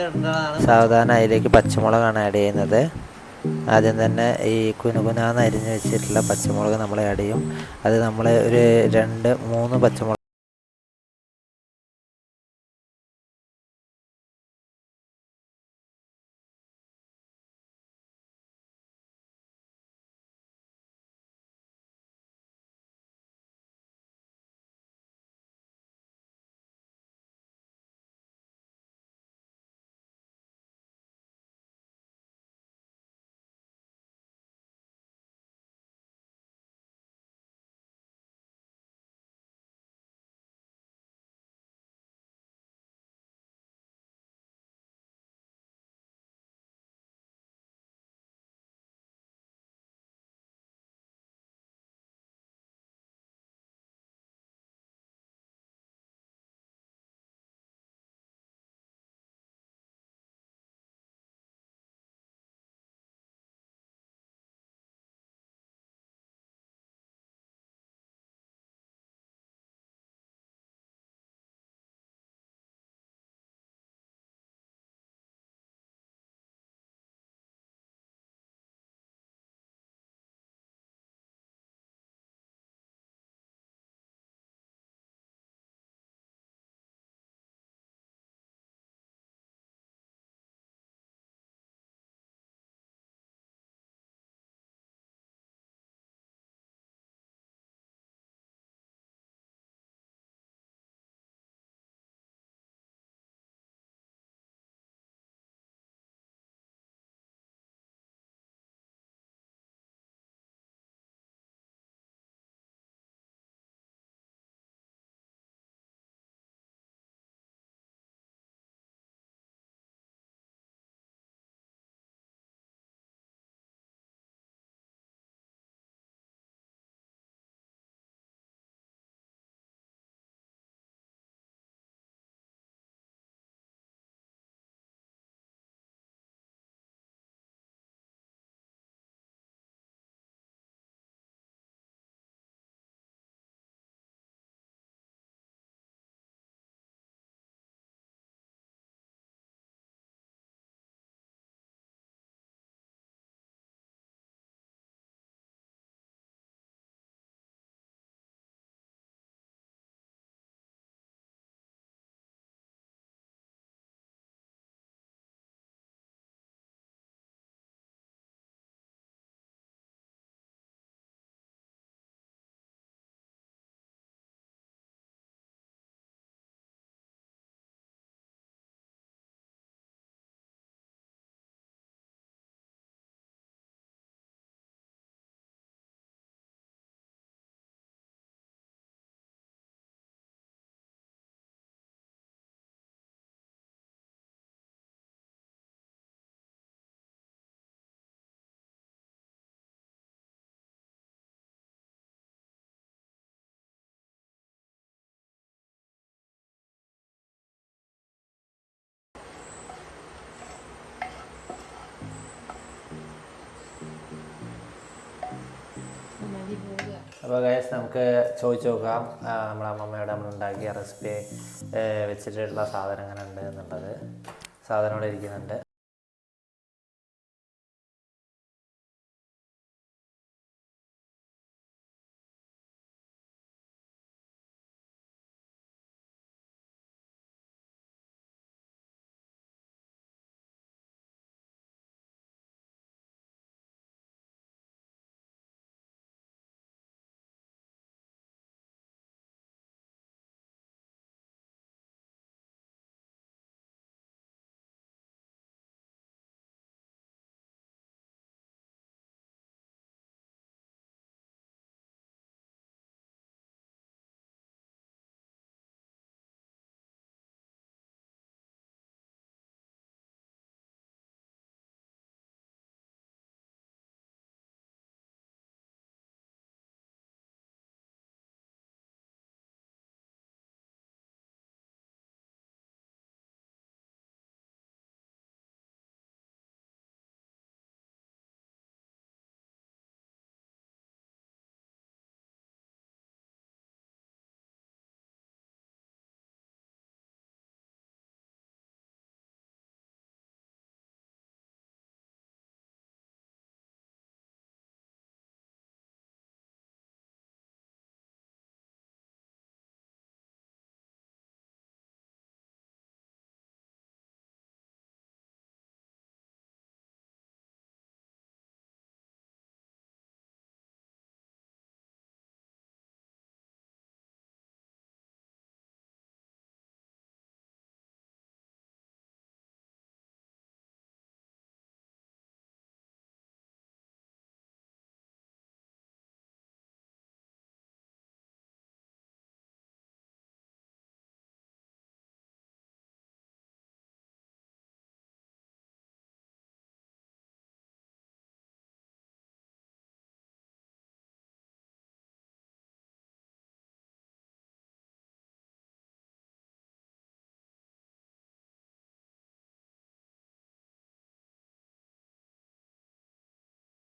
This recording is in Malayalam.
ഇടുന്നതാണ് സാവധാനം അതിലേക്ക് പച്ചമുളകാണ് ആഡ് ചെയ്യുന്നത്. ആദ്യം തന്നെ ഈ കുനുകുനാന്ന് അരിഞ്ഞ് വെച്ചിട്ടുള്ള പച്ചമുളക് നമ്മൾ ആഡ് ചെയ്യും. അത് നമ്മൾ ഒരു രണ്ട് മൂന്ന് പച്ചമുളക് അപ്പോൾ ഗൈസ് നമുക്ക് ചോദിച്ചു നോക്കാം. നമ്മളെ അമ്മമ്മയോട് നമ്മൾ ഉണ്ടാക്കിയ റെസിപ്പി വെച്ചിട്ടുള്ള സാധനം എങ്ങനെ ഉണ്ട് എന്നുള്ളത്. സാധനം ഇവിടെ ഇരിക്കുന്നുണ്ട്.